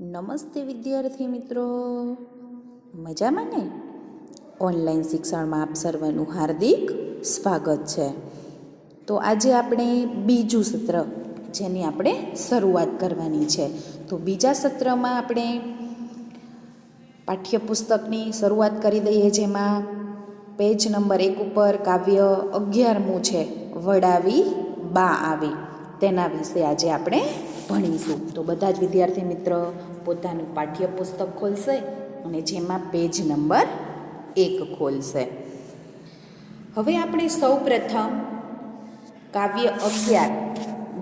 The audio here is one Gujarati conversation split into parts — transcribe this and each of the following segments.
નમસ્તે વિદ્યાર્થી મિત્રો. મજામાં ને? ઓનલાઈન શિક્ષણમાં આપ સર્વનું હાર્દિક સ્વાગત છે. તો આજે આપણે બીજું સત્ર, જેની આપણે શરૂઆત કરવાની છે. તો બીજા સત્રમાં આપણે પાઠ્યપુસ્તકની શરૂઆત કરી દઈએ, જેમાં પેજ નંબર એક ઉપર કાવ્ય અગિયારમું છે, વડાવી બા આવી. તેના વિશે આજે આપણે ભણીશું. તો બધા જ વિદ્યાર્થી મિત્ર પોતાનું પાઠ્યપુસ્તક ખોલશે અને જેમાં પેજ નંબર એક ખોલશે. હવે આપણે સૌ પ્રથમ કાવ્ય અગિયાર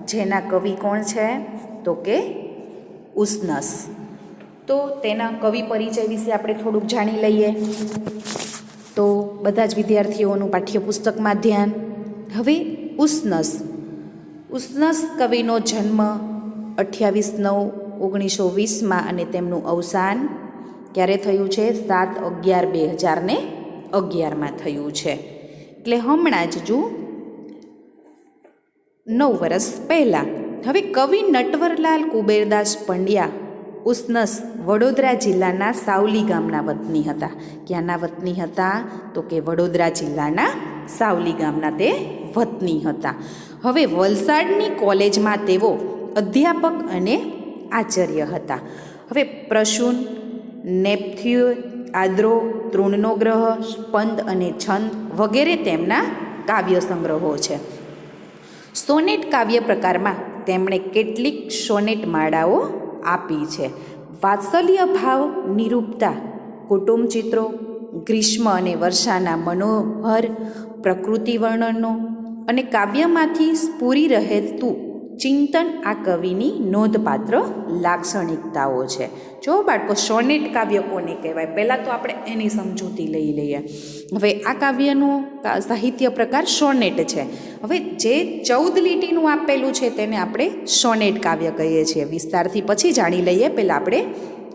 જેના કવિ કોણ છે? તો કે ઉસનસ તો તેના કવિ પરિચય વિશે આપણે થોડુંક જાણી લઈએ. તો બધા જ વિદ્યાર્થીઓનું પાઠ્યપુસ્તકમાં ધ્યાન હવે ઉસનસ ઉસનસ કવિનો જન્મ અઠ્યાવીસ નવ ઓગણીસો વીસમાં અને તેમનું અવસાન ક્યારે થયું છે? સાત અગિયાર બે હજાર ને અગિયારમાં થયું છે. એટલે હમણાં જ જો નવ વર્ષ પહેલાં. હવે કવિ નટવરલાલ કુબેરદાસ પંડ્યા ઉસનસ વડોદરા જિલ્લાના સાવલી ગામના વતની હતા. ક્યાંના વતની હતા? તો કે વડોદરા જિલ્લાના સાવલી ગામના તે વતની હતા. હવે વલસાડની કોલેજમાં તેઓ અધ્યાપક અને આચાર્ય હતા. હવે પ્રસૂન નેપથ્યુ આદ્રો, તૃણનો ગ્રહ, સ્પંદ અને છંદ વગેરે તેમના કાવ્ય સંગ્રહો છે. સોનેટ કાવ્ય પ્રકારમાં તેમણે કેટલીક સોનેટ માળાઓ આપી છે. વાત્સલ્ય ભાવ, નિરૂપતા, કુટુંબ ચિત્રો, ગ્રીષ્મ અને વર્ષાના મનોહર, પ્રકૃતિ વર્ણનો અને કાવ્યમાંથી સ્ફૂરી રહેતું ચિંતન આ કવિની નોંધપાત્ર લાક્ષણિકતાઓ છે. જો બાળકો સોનેટ કાવ્ય કોને કહેવાય? પહેલાં તો આપણે એની સમજૂતી લઈ લઈએ. હવે આ કાવ્યનો સાહિત્ય પ્રકાર સોનેટ છે. હવે જે ચૌદ લીટીનું આપેલું છે તેને આપણે સોનેટ કાવ્ય કહીએ છીએ. વિસ્તારથી પછી જાણી લઈએ. પહેલાં આપણે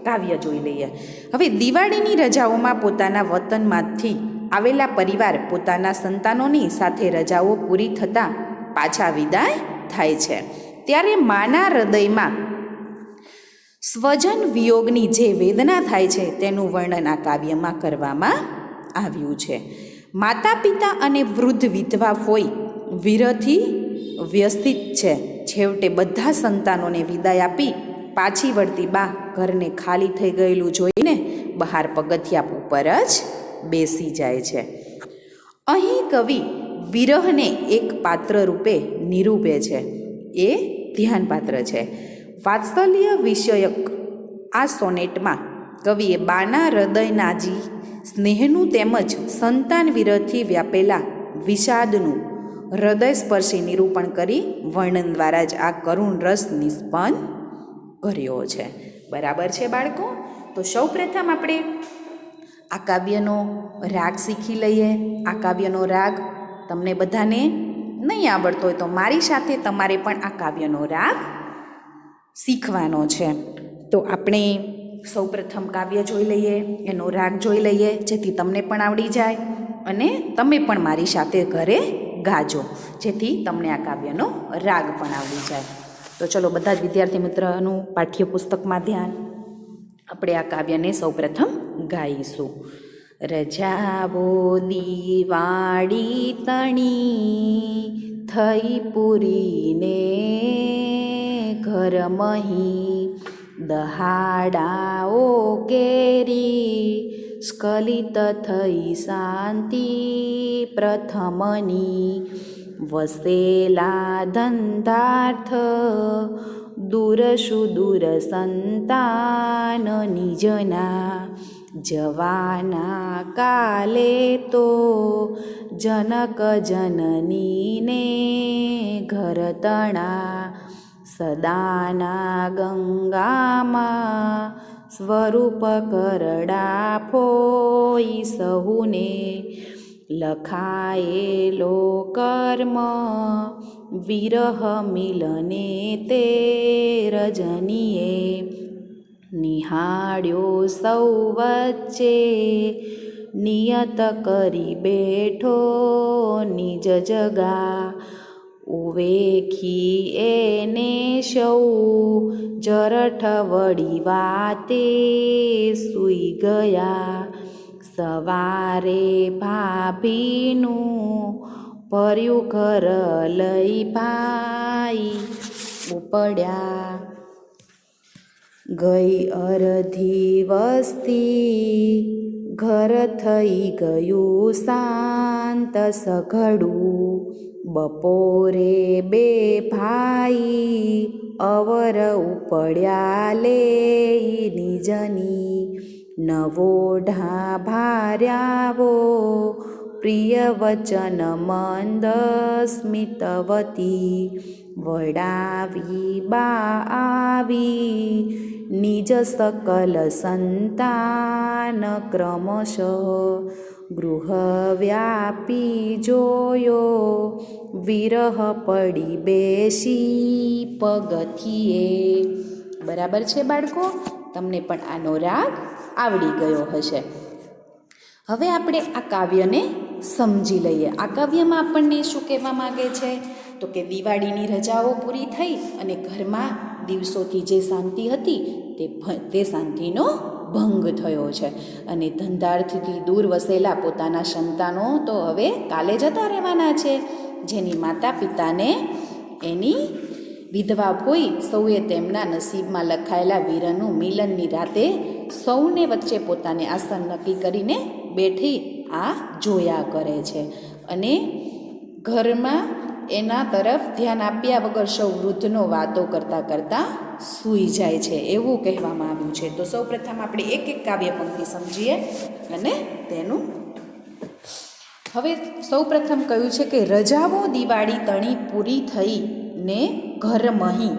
કાવ્ય જોઈ લઈએ. હવે દિવાળીની રજાઓમાં પોતાના વતનમાંથી આવેલા પરિવાર પોતાના સંતાનોની સાથે રજાઓ પૂરી થતાં પાછા વિદાય થાય છે. ત્યારે માના હૃદયમાં સ્વજન વિયોગની જે વેદના થાય છે તેનું વર્ણન આ કાવ્યમાં કરવામાં આવ્યું છે. માતા પિતા અને વૃદ્ધ વિધવા હોય, વિરથી વ્યસ્તિત છે. છેવટે બધા સંતાનોને વિદાય આપી પાછી વળતી બા ઘરને ખાલી થઈ ગયેલું જોઈને બહાર પગથિયા ઉપર જ બેસી જાય છે. અહીં કવિ વિરહને એક પાત્ર રૂપે નિરૂપે છે. એ ધ્યાનપાત્ર છે. વાત્સલ્ય વિષયક આ સોનેટમાં કવિએ બાના હૃદયનાજી સ્નેહનું તેમજ સંતાન વિરહથી વ્યાપેલા વિષાદનું હૃદયસ્પર્શી નિરૂપણ કરી વર્ણન દ્વારા જ આ કરુણ રસ નિષ્પન્ન કર્યો છે. બરાબર છે બાળકો? તો સૌ પ્રથમ આપણે આ કાવ્યનો રાગ શીખી લઈએ. આ કાવ્યનો રાગ તમને બધાને નહીં આવડતો હોય તો મારી સાથે તમારે પણ આ કાવ્યનો રાગ શીખવાનો છે. તો આપણે સૌપ્રથમ કાવ્ય જોઈ લઈએ, એનો રાગ જોઈ લઈએ, જેથી તમને પણ આવડી જાય અને તમે પણ મારી સાથે ઘરે ગાજો, જેથી તમને આ કાવ્યનો રાગ પણ આવડી જાય. તો ચલો બધા જ વિદ્યાર્થી મિત્રનું પાઠ્યપુસ્તકમાં ધ્યાન. આપણે આ કાવ્યને સૌપ્રથમ ગાઈશું. રજાવો દિવાળી તણી થઈ પૂરીને ઘર મહી દહાડાઓ કેરી, સ્ખલિત થઈ શાંતિ પ્રથમની વસેલા ધંધાર્થ દૂર સુદૂર સંતાન નિજના. જવાના કાલે તો જનક જનનીને ઘર તણા. સદાના ગંગામાં સ્વરૂપ કરડા ફોઈ સહુને. લખાયેલો કર્મ વિરહ મિલને તે રજનીએ નિહાળ્યો સૌ વચ્ચે. નિયત કરી બેઠો નિજ જગા. ઉવેખી એને સૌ જરઠ વળી વાતે સૂઈ ગયા. સવારે ભાભીનું ભર્યું ઘર લઈ ભાઈ ઉપડ્યા. ગઈ અરધી વસ્તી ઘર થઈ ગયું શાંત સઘળું. બપોરે બે ભાઈ અવર ઉપડ્યા લે નિજની નવો ઢા ભાર્યાવો પ્રિય વચન મંદ સ્મિતવતી વડાવી બા આવી. નિજ સકલ સંતાન ક્રમશ ગૃહ વ્યાપી જોયો. વિરહ પડી બેસી પગથિયે બરાબર છે બાળકો? તમને પણ આનો રાગ આવડી ગયો હશે. હવે આપણે આ કાવ્યને સમજી લઈએ. આ કાવ્યમાં આપણને શું કહેવા માગે છે? તો કે દિવાળીની રજાઓ પૂરી થઈ અને ઘરમાં દિવસોથી જે શાંતિ હતી તે તે શાંતિનો ભંગ થયો છે. અને ધંધાર્થથી દૂર વસેલા પોતાના સંતાનો તો હવે કાલે જતા રહેવાના છે. જેની માતા પિતાને એની વિધવા ભોઈ સૌએ તેમના નસીબમાં લખાયેલા વીરનું મિલનની રાતે સૌને વચ્ચે પોતાને આસન નક્કી કરીને બેઠી આ જોયા કરે છે. અને ઘરમાં એના તરફ ધ્યાન આપ્યા વગર સૌ વૃદ્ધનો વાતો કરતાં કરતાં સૂઈ જાય છે. એવું કહેવામાં આવ્યું છે. તો સૌ પ્રથમ આપણે એક એક કાવ્ય પંક્તિ સમજીએ અને તેનું હવે સૌ પ્રથમ કહ્યું છે કે રજાઓ દિવાળી તણી પૂરી થઈ ને ઘર મહી.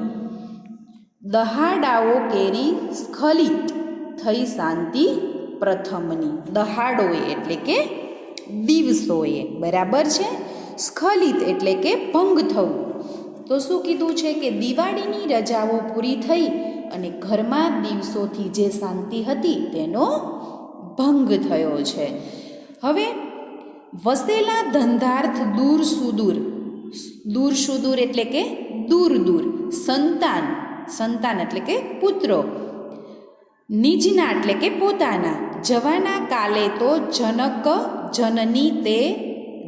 દહાડાઓ કેરી સ્ખલિત થઈ શાંતિ પ્રથમની. દહાડોએ એટલે કે દિવસોએ બરાબર છે? સ્ખલિત એટલે કે ભંગ થવું. તો શું કીધું છે કે દિવાળીની રજાઓ પૂરી થઈ અને ઘરમાં દિવસોથી જે શાંતિ હતી તેનો ભંગ થયો છે. હવે, વસેલા ધંધાર્થ દૂર સુદૂર. દૂર સુદૂર એટલે કે દૂર દૂર. સંતાન. સંતાન એટલે કે પુત્રો. નિજના એટલે કે પોતાના. જવાના કાલે તો જનક જનની તે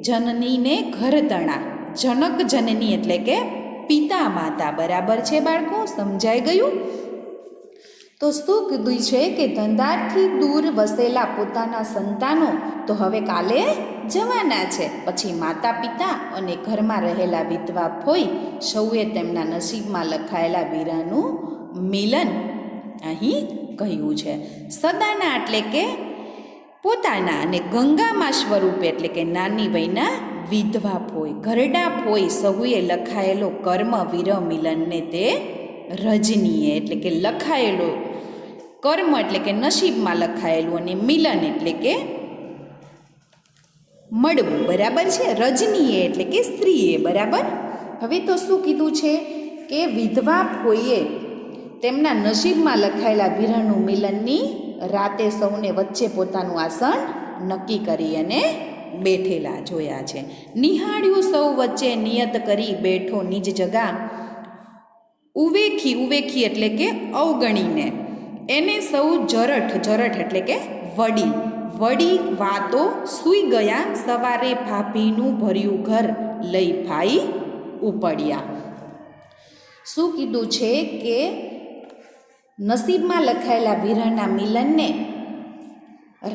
જનનીને ઘરતણા જનક જનની એટલે કે પિતા માતા. બરાબર છે બાળકો? સમજાઈ ગયું? તો શું કીધું છે કે ધંધાથી દૂર વસેલા પોતાના સંતાનો તો હવે કાલે જવાના છે. પછી માતા પિતા અને ઘરમાં રહેલા વિધવા ફોઈ સૌએ તેમના નસીબમાં લખાયેલા વીરાનું મિલન અહીં કહ્યું છે. સદાના એટલે કે પોતાના અને ગંગામાં સ્વરૂપે એટલે કે નાની વયના વિધવા ફોય ઘરડા ફોય સહુએ લખાયેલો કર્મ વીર મિલનને તે રજનીએ એટલે કે લખાયેલો કર્મ એટલે કે નસીબમાં લખાયેલું અને મિલન એટલે કે મળવું, બરાબર છે? રજનીએ એટલે કે સ્ત્રીએ, બરાબર? હવે તો શું કીધું છે કે વિધવા ફોઈએ તેમના નસીબમાં લખાયેલા વિરહનું મિલનની રાતે સૌને વચ્ચે પોતાનું આસન નક્કી કરી અને બેઠેલા જોયા છે. નિહાળ્યું સૌ વચ્ચે નિયત કરી બેઠો નિજ જગા ઉવેખી ઉવેખી એટલે કે અવગણીને. એને સૌ જરઠ જરઠ એટલે કે વડી. વડી વાતો સૂઈ ગયા, સવારે ભાભીનું ભર્યું ઘર લઈ ભાઈ ઉપડ્યા. શું કીધું છે કે નસીબમાં લખાયેલા વિરહના મિલનને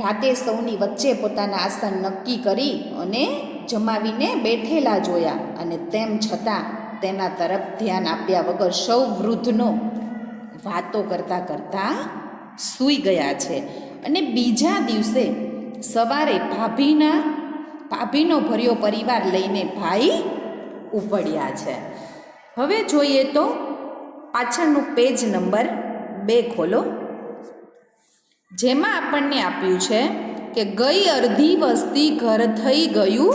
રાતે સૌની વચ્ચે પોતાના આસન નક્કી કરી અને જમાવીને બેઠેલા જોયા અને તેમ છતાં તેના તરફ ધ્યાન આપ્યા વગર સૌ વૃદ્ધનો વાતો કરતાં કરતાં સૂઈ ગયા છે. અને બીજા દિવસે સવારે ભાભીના, ભાભીનો ભર્યો પરિવાર લઈને ભાઈ ઉપડ્યા છે. હવે જોઈએ તો પાછળનું પેજ નંબર બે ખોલો. જેમાં આપણને આપ્યું છે કે ગઈ અડધી વસ્તી ઘર થઈ ગયું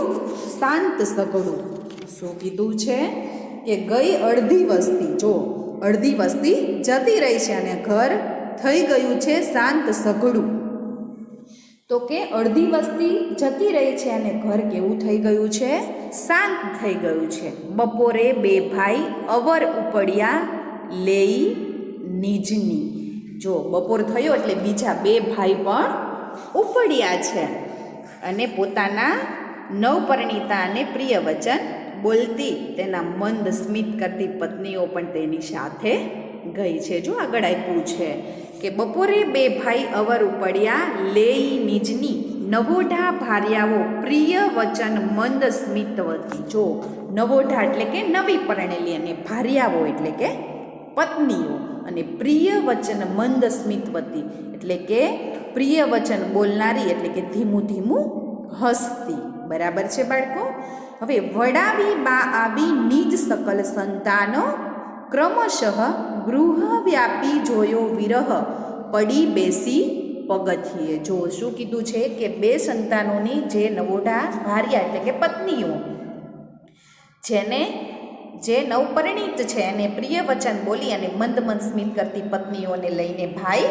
શાંત સગડું. શું કીધું છે? કે ગઈ અડધી વસ્તી, જો, અડધી વસ્તી જતી રહી છે અને ઘર થઈ ગયું છે શાંત સઘળું તો કે અડધી વસ્તી જતી રહી છે અને ઘર કેવું થઈ ગયું છે? શાંત થઈ ગયું છે. બપોરે બે ભાઈ અવર ઉપડ્યા લેઈ નિજની. જો બપોર થયો એટલે બીજા બે ભાઈ પણ ઉપડ્યા છે અને પોતાના નવપરિણીતા અને પ્રિય વચન બોલતી તેના મંદ સ્મિત કરતી પત્નીઓ પણ તેની સાથે ગઈ છે. જો આગળ આપ્યું છે કે બપોરે બે ભાઈ અવર ઉપડ્યા, લેઈ નિજની નવોઢા ભાર્યાઓ પ્રિય વચન મંદ સ્મિતવતી જો નવોઢા એટલે કે નવી પરણેલી અને ભાર્યાઓ એટલે કે પત્નીઓ. અને પ્રિય વચન મંદ સ્મિતવતી. એટલે કે પ્રિય વચન બોલનારી, એટલે કે ધીમું ધીમું હસતી. બરાબર છે બાળકો? હવે વડાવી બા આવી નિજ સકલ સંતાનો ક્રમશઃ ગૃહવ્યાપી જોયો વિરહ, પડી બેસી પગથિયે. જો શું કીધું છે કે બે સંતાનોની જે નવોઢા ભાર્યા, એટલે કે પત્નીઓ, જેને જે નવપરિણીત છે અને પ્રિય વચન બોલી અને મંદ મંદ સ્મિત કરતી પત્નીઓને લઈને ભાઈ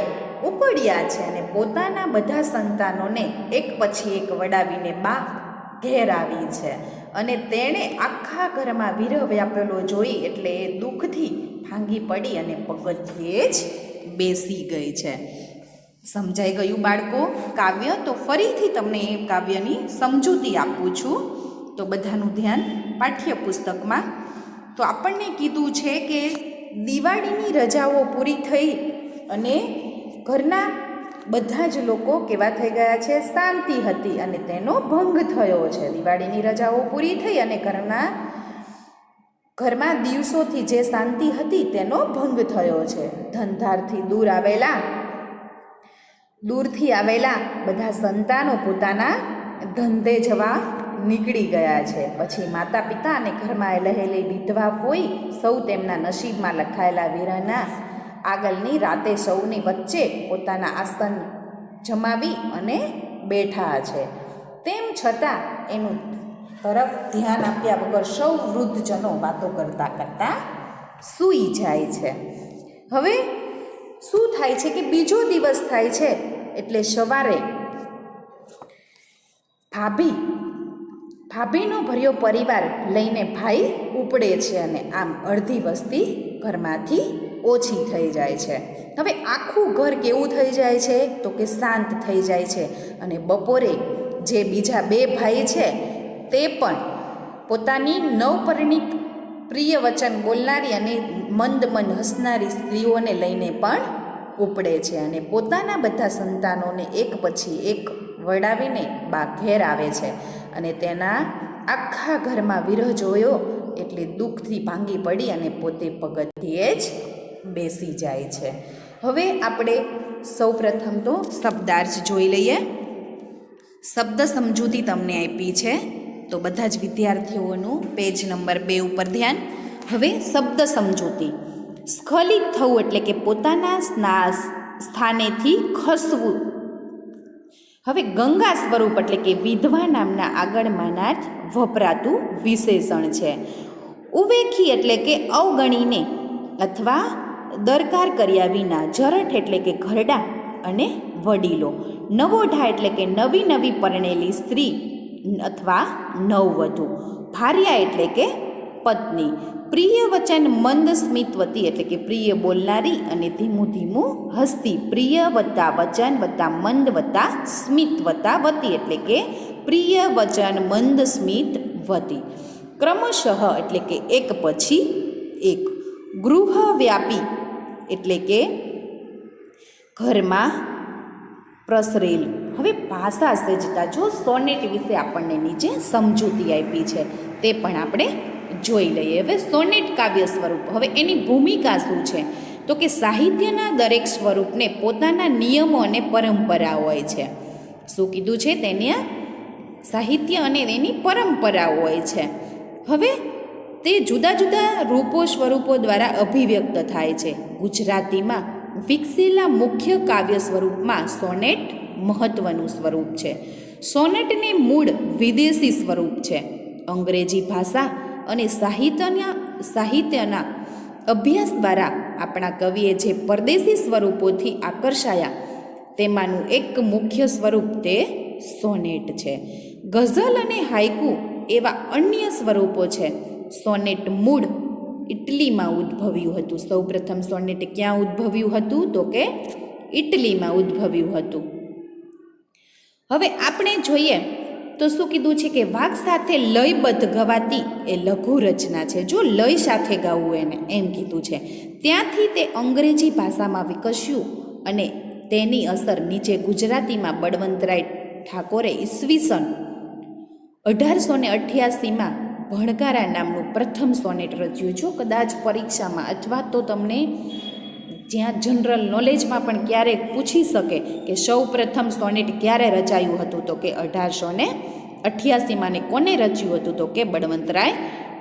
ઉપડ્યા છે અને પોતાના બધા સંતાનોને એક પછી એક વડાવીને બા ઘેર આવી છે. અને તેણે આખા ઘરમાં વિરહ વ્યાપેલો જોઈ એટલે એ દુઃખથી ભાંગી પડી અને પગથિયે જ બેસી ગઈ છે. સમજાઈ ગયું બાળકો? કાવ્ય? તો ફરીથી તમને એ કાવ્યની સમજૂતી આપું છું. તો બધાનું ધ્યાન પાઠ્યપુસ્તકમાં તો આપણને કીધું છે કે દિવાળીની રજાઓ પૂરી થઈ અને ઘરના બધા જ લોકો કેવા થઈ ગયા છે? શાંતિ હતી અને તેનો ભંગ થયો છે. દિવાળીની રજાઓ પૂરી થઈ અને ઘરના ઘરમાં દિવસોથી જે શાંતિ હતી તેનો ભંગ થયો છે. ધંધારથી દૂર આવેલા, દૂરથી આવેલા બધા સંતાનો પોતાના ધંધે જવા નીકળી ગયા છે. પછી માતા પિતા અને ઘરમાં લહેલી વિધવા હોય સૌ તેમના નસીબમાં લખાયેલા વીરાના આગળની રાતે સૌની વચ્ચે પોતાના આસન જમાવી અને બેઠા છે. તેમ છતાં એનું તરફ ધ્યાન આપ્યા વગર સૌ વૃદ્ધજનો વાતો કરતા કરતાં સૂઈ જાય છે. હવે શું થાય છે કે બીજો દિવસ થાય છે એટલે સવારે ભાભી ભાભીનો ભર્યો પરિવાર લઈને ભાઈ ઉપડે છે અને આમ અડધી વસ્તી ઘરમાંથી ઓછી થઈ જાય છે. હવે આખું ઘર કેવું થઈ જાય છે? તો કે શાંત થઈ જાય છે. અને બપોરે જે બીજા બે ભાઈ છે, તે પણ પોતાની નવપરિણીત પ્રિય વચન બોલનારી અને મંદ મન હસનારી સ્ત્રીઓને લઈને પણ ઉપડે છે અને પોતાના બધા સંતાનોને એક પછી એક વડાવીને બા ઘેર આવે છે. અને તેના આખા ઘરમાં વિરહ જોયો એટલે દુઃખથી ભાંગી પડી અને પોતે પગથિયે જ બેસી જાય છે. હવે આપણે સૌપ્રથમ તો શબ્દાર્થ જોઈ લઈએ. શબ્દ સમજૂતી તમને આપી છે. તો બધા જ વિદ્યાર્થીઓનું પેજ નંબર બે ઉપર ધ્યાન. હવે શબ્દ સમજૂતી. સ્ખલિત થવું એટલે કે પોતાના સ્થાનેથી ખસવું. હવે ગંગા સ્વરૂપ એટલે કે વિધવા નામના આગળ માનાર વપરાતું વિશેષણ છે. ઉવેખી એટલે કે અવગણીને અથવા દરકાર કર્યા વિના જરઠ એટલે કે ઘરડા અને વડીલો. નવોઢા એટલે કે નવી નવી પરણેલી સ્ત્રી અથવા નવવધુ. ભાર્યા એટલે કે પત્ની. પ્રિય વચન મંદ સ્મિતવતી એટલે કે પ્રિય બોલનારી અને ધીમું ધીમું હસતી. પ્રિય વત્તા વચન વત્તા મંદ વત્તા સ્મિત વત્તા વતી એટલે કે પ્રિય વચન મંદ સ્મિત વતી. ક્રમશઃ એટલે કે એક પછી એક. ગૃહવ્યાપી એટલે કે ઘરમાં પ્રસરેલું. હવે ભાષા સજ્જતા જો સોનેટ વિશે આપણને નીચે સમજૂતી આપી છે, તે પણ આપણે જોઈ લઈએ. હવે સોનેટ કાવ્ય સ્વરૂપ. હવે એની ભૂમિકા શું છે? તો કે સાહિત્યના દરેક સ્વરૂપને પોતાના નિયમો અને પરંપરા હોય છે. શું કીધું છે? તેને સાહિત્ય અને તેની પરંપરા હોય છે. હવે તે જુદા જુદા રૂપો સ્વરૂપો દ્વારા અભિવ્યક્ત થાય છે. ગુજરાતીમાં વિકસેલા મુખ્ય કાવ્ય સ્વરૂપમાં સોનેટ મહત્વનું સ્વરૂપ છે. સોનેટને મૂળ વિદેશી સ્વરૂપ છે. અંગ્રેજી ભાષા અને સાહિત્યના સાહિત્યના અભ્યાસ દ્વારા આપણા કવિએ જે પરદેશી સ્વરૂપોથી આકર્ષાયા, તેમાંનું એક મુખ્ય સ્વરૂપ તે સોનેટ છે. ગઝલ અને હાઇકુ એવા અન્ય સ્વરૂપો છે. સોનેટ મૂળ ઇટલીમાં ઉદ્ભવ્યું હતું. સૌપ્રથમ સોનેટ ક્યાં ઉદ્ભવ્યું હતું? તો કે ઇટલીમાં ઉદ્ભવ્યું હતું. હવે આપણે જોઈએ તો શું કીધું છે કે વાક સાથે લયબદ્ધ ગવાતી એ લઘુ રચના છે. જો લય સાથે ગાવું એને, એમ કીધું છે. ત્યાંથી તે અંગ્રેજી ભાષામાં વિકસ્યું અને તેની અસર નીચે ગુજરાતીમાં બળવંતરાય ઠાકોરે ઈસવીસન અઢારસો ને અઠ્યાસીમાં ભણકારા નામનું પ્રથમ સોનેટ રચ્યું. જો કદાચ પરીક્ષામાં અથવા તો તમને જ્યાં જનરલ નોલેજમાં પણ ક્યારેક પૂછી શકે કે સૌ પ્રથમ સોનેટ ક્યારે રચાયું હતું તો કે અઢારસો ને અઠ્યાસીમાં ને કોને રચ્યું હતું તો કે બળવંતરાય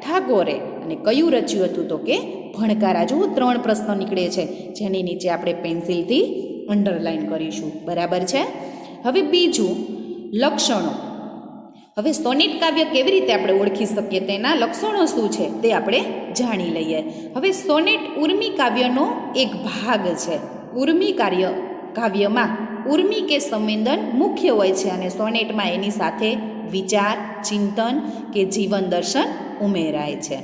ઠાકોરે અને કયું રચ્યું હતું તો કે ભણકારા જો ત્રણ પ્રશ્નો નીકળે છે જેની નીચે આપણે પેન્સિલથી અંડરલાઈન કરીશું. બરાબર છે? હવે બીજું લક્ષણો. હવે સોનેટ કાવ્ય કેવી રીતે આપણે ઓળખી શકીએ તેના લક્ષણો શું છે તે આપણે જાણી લઈએ. હવે સોનેટ ઉર્મી કાવ્યનો એક ભાગ છે. ઉર્મી કાર્ય કાવ્યમાં ઉર્મી કે સંવેદન મુખ્ય હોય છે અને સોનેટમાં એની સાથે વિચાર, ચિંતન કે જીવન દર્શન ઉમેરાય છે.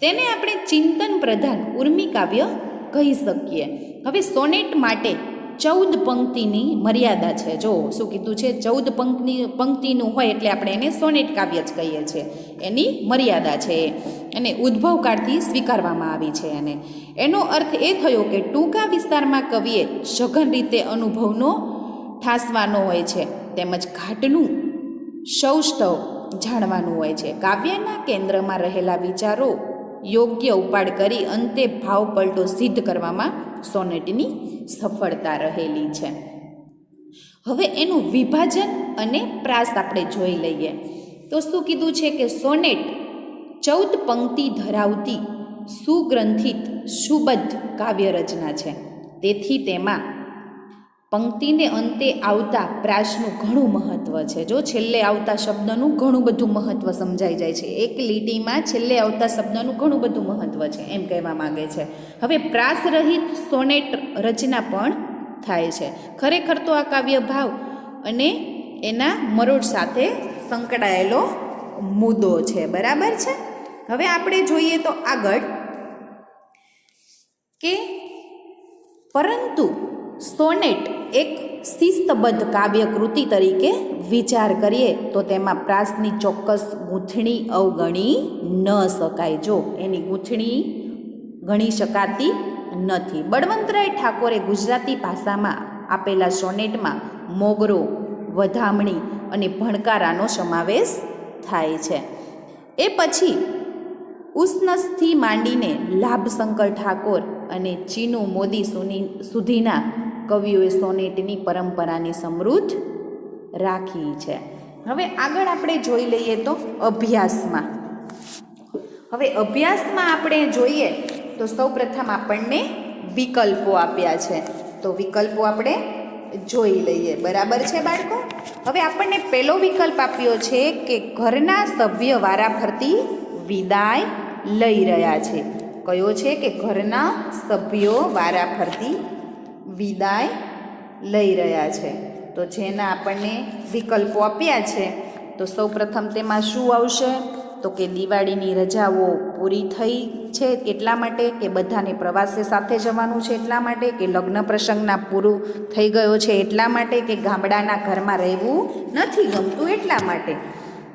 તેને આપણે ચિંતન પ્રધાન ઉર્મી કાવ્ય કહી શકીએ. હવે સોનેટ માટે ચૌદ પંક્તિની મર્યાદા છે. જો શું કીધું છે? ચૌદ પંક્તિ, પંક્તિનું હોય એટલે આપણે એને સોનેટ કાવ્ય જ કહીએ છીએ. એની મર્યાદા છે. અને ઉદ્ભવકાળથી સ્વીકારવામાં આવી છે એને. એનો અર્થ એ થયો કે ટૂંકા વિસ્તારમાં કવિએ સઘન રીતે અનુભવનો ઠાસવાનો હોય છે, તેમજ ઘાટનું સૌષ્ઠવ જાણવાનું હોય છે. કાવ્યના કેન્દ્રમાં રહેલા વિચારો યોગ્ય ઉપાડ કરી અંતે ભાવ પલટો સિદ્ધ કરવામાં સોનેટની સફળતા રહેલી છે. હવે એનું વિભાજન અને પ્રાસ આપણે જોઈ લઈએ. તો શું કીધું છે કે સોનેટ ચૌદ પંક્તિ ધરાવતી સુગ્રંથિત સુબદ્ધ કાવ્ય રચના છે. તેથી તેમાં પંક્તિને અંતે આવતા પ્રાસનું ઘણું મહત્ત્વ છે. જો છેલ્લે આવતા શબ્દનું ઘણું બધું મહત્ત્વ સમજાઈ જાય છે. એક લીટીમાં છેલ્લે આવતા શબ્દનું ઘણું બધું મહત્ત્વ છે એમ કહેવા માગે છે. હવે પ્રાસ રહિત સોનેટ રચના પણ થાય છે. ખરેખર તો આ કાવ્ય ભાવ અને એના મરોડ સાથે સંકળાયેલો મુદ્દો છે. બરાબર છે? હવે આપણે જોઈએ તો આગળ કે પરંતુ સોનેટ એક શિસ્તબદ્ધ કાવ્ય કૃતિ તરીકે વિચાર કરીએ તો તેમાં પ્રાસની ચોક્કસ ગૂંથણી અવગણી ન શકાય. જો એની ગૂંથણી ગણી શકાતી નથી. બળવંતરાય ઠાકોરે ગુજરાતી ભાષામાં આપેલા સોનેટમાં મોગરો, વધામણી અને ભણકારાનો સમાવેશ થાય છે. એ પછી ઉષ્ણસથી માંડીને લાભશંકર ઠાકોર અને ચીનુ મોદી સુની સુધીના કવિઓએ સોનેટની પરંપરાની સમૃદ્ધ રાખી છે. હવે આગળ આપણે જોઈ લઈએ તો અભ્યાસમાં. હવે અભ્યાસમાં આપણે જોઈએ તો સૌપ્રથમ આપણને વિકલ્પો આપ્યા છે. તો વિકલ્પો આપણે જોઈ લઈએ. બરાબર છે બાળકો? હવે આપણને પહેલો વિકલ્પ આપ્યો છે કે ઘરના સભ્ય વારાફરતી વિદાય લઈ રહ્યા છે. કયો છે? કે ઘરના સભ્યો વારાફરતી વિદાય લઈ રહ્યા છે. તો જેના આપણને વિકલ્પો આપ્યા છે, તો સૌપ્રથમ તેમાં શું આવશે? તો કે દિવાળીની રજાઓ પૂરી થઈ છે એટલા માટે કે બધાને પ્રવાસે સાથે જવાનું છે એટલા માટે કે લગ્ન પ્રસંગના પૂરું થઈ ગયો છે એટલા માટે કે ગામડાના ઘરમાં રહેવું નથી ગમતું એટલા માટે?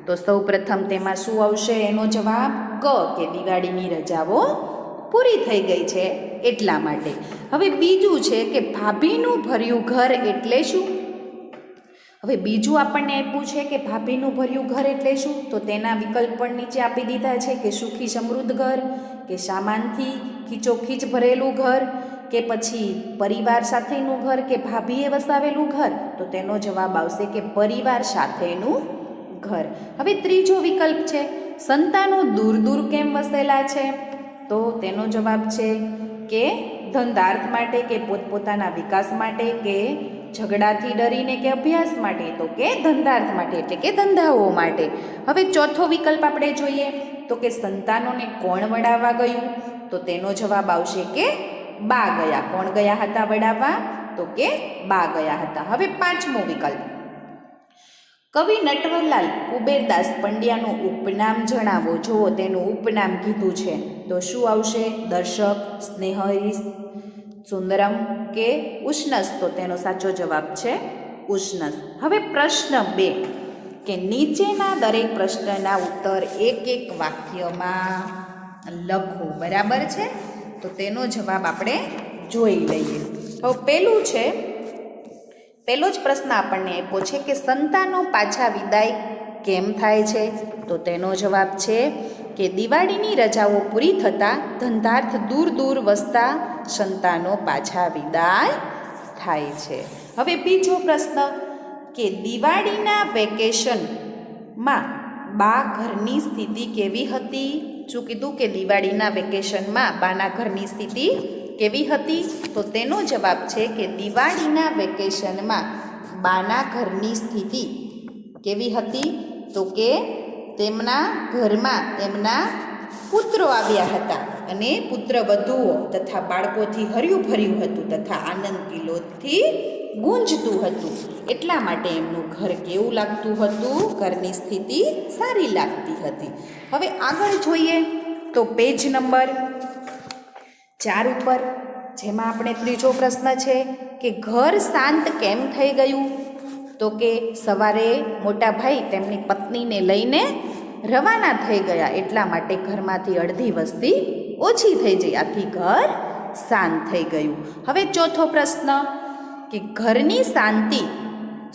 તો સૌપ્રથમ તેમાં શું આવશે? એનો જવાબ ક, કે દિવાળીની રજાઓ પૂરી થઈ ગઈ છે એટલા માટે. હવે બીજું છે કે ભાભીનું ભર્યું ઘર એટલે શું? હવે બીજું આપણને આપ્યું છે કે ભાભીનું ભર્યું ઘર એટલે શું? તો તેના વિકલ્પ પણ નીચે આપી દીધા છે કે સુખી સમૃદ્ધ ઘર, કે સામાનથી ખીચોખીચ ભરેલું ઘર, કે પછી પરિવાર સાથેનું ઘર, કે ભાભીએ વસાવેલું ઘર? તો તેનો જવાબ આવશે કે પરિવાર સાથેનું ઘર. હવે ત્રીજો વિકલ્પ છે, સંતાનો દૂર દૂર કેમ વસેલા છે? તો તેનો જવાબ છે કે ધંધાર્થ માટે કે પોતપોતાના વિકાસ માટે કે ઝઘડાથી ડરીને કે અભ્યાસ માટે? તો કે ધંધાર્થ માટે, એટલે કે ધંધાઓ માટે. હવે ચોથો વિકલ્પ આપણે જોઈએ. તો કે સંતાનોને કોણ વડાવવા ગયું? તો તેનો જવાબ આવશે કે બા ગયા. કોણ ગયા હતા વડાવવા? તો કે બા ગયા હતા. હવે પાંચમો વિકલ્પ. કવિ નટવરલાલ કુબેરદાસ પંડ્યાનું ઉપનામ જણાવો. જુઓ તેનું ઉપનામ કીધું છે. તો શું આવશે? દર્શક, સ્નેહરીસ, સુંદરમ કે ઉષ્ણસ? તો તેનો સાચો જવાબ છે ઉષ્ણસ. હવે પ્રશ્ન બે, કે નીચેના દરેક પ્રશ્નના ઉત્તર એક એક વાક્યમાં લખો. બરાબર છે? તો તેનો જવાબ આપણે જોઈ લઈએ. હવે પહેલું છે પહેલો જ પ્રશ્ન આપણને આપ્યો છે કે સંતાનો પાછા વિદાય કેમ થાય છે? તો તેનો જવાબ છે કે દિવાળીની રજાઓ પૂરી થતાં ધંધાર્થ દૂર દૂર વસતા સંતાનો પાછા વિદાય થાય છે. હવે બીજો પ્રશ્ન કે દિવાળીના વેકેશનમાં બા ઘરની સ્થિતિ કેવી હતી? શું કીધું કે દિવાળીના વેકેશનમાં બાના ઘરની સ્થિતિ કેવી હતી? તો તેનો જવાબ છે કે દિવાળીના વેકેશનમાં બાના ઘરની સ્થિતિ કેવી હતી? તો કે તેમના ઘરમાં તેમના પુત્રો આવ્યા હતા અને પુત્ર વધુઓ તથા બાળકોથી હર્યું ભર્યું હતું તથા આનંદ કિલોથી ગુંજતું હતું. એટલા માટે એમનું ઘર કેવું લાગતું હતું? ઘરની સ્થિતિ સારી લાગતી હતી. હવે આગળ જોઈએ. તો પેજ નંબર ચાર ઉપર, જેમાં આપણે ત્રીજો પ્રશ્ન છે કે ઘર શાંત કેમ થઈ ગયું? તો કે સવારે મોટા ભાઈ તેમની પત્નીને લઈને રવાના થઈ ગયા, એટલા માટે ઘરમાંથી અડધી વસ્તી ઓછી થઈ ગઈ આથી ઘર શાંત થઈ ગયું. હવે ચોથો પ્રશ્ન, કે ઘરની શાંતિ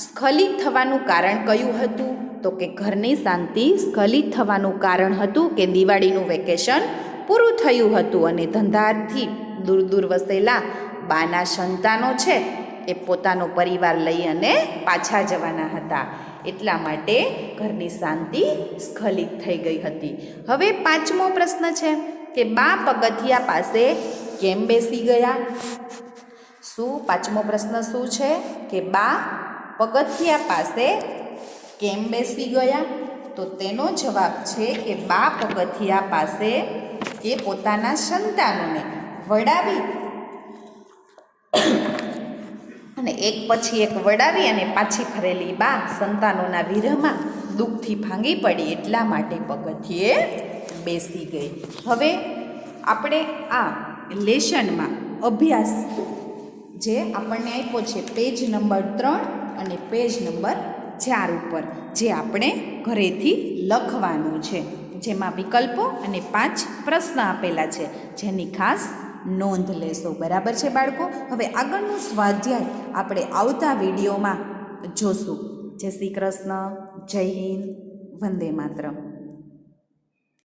સ્ખલિત થવાનું કારણ કયું હતું? તો કે ઘરની શાંતિ સ્ખલિત થવાનું કારણ હતું કે દિવાળીનું વેકેશન પૂરું થયું હતું અને ધંધારથી દૂર દૂર વસેલા બાના સંતાનો છે એ પોતાનો પરિવાર લઈ અને પાછા જવાના હતા. એટલા માટે ઘરની શાંતિ સ્ખલિત થઈ ગઈ હતી. હવે પાંચમો પ્રશ્ન છે કે બા પગથિયા પાસે કેમ બેસી ગયા? શું પાંચમો પ્રશ્ન શું છે? કે બા પગથિયા પાસે કેમ બેસી ગયા? તો તેનો જવાબ છે કે બા પગથિયા પાસે એ પોતાના સંતાનોને વડાવી. અને એક પછી એક વડાવી અને પાછી ફરેલી બા સંતાનોના વિરહમાં દુઃખથી ભાંગી પડી એટલા માટે પગથિયે બેસી ગઈ. હવે આપણે આ લેશનમાં અભ્યાસ જે આપણને આપ્યો છે પેજ નંબર ત્રણ અને પેજ નંબર ચાર ઉપર, જે આપણે ઘરેથી લખવાનું છે. જેમાં વિકલ્પો અને પાંચ પ્રશ્ન આપેલા છે. જેની ખાસ નોંધ લેશો. બરાબર છે બાળકો? હવે આગળનું સ્વાધ્યાય આપણે આવતા વિડીયોમાં જોશું. જય શ્રી કૃષ્ણ. જય હિન્દ. વંદે માતરમ.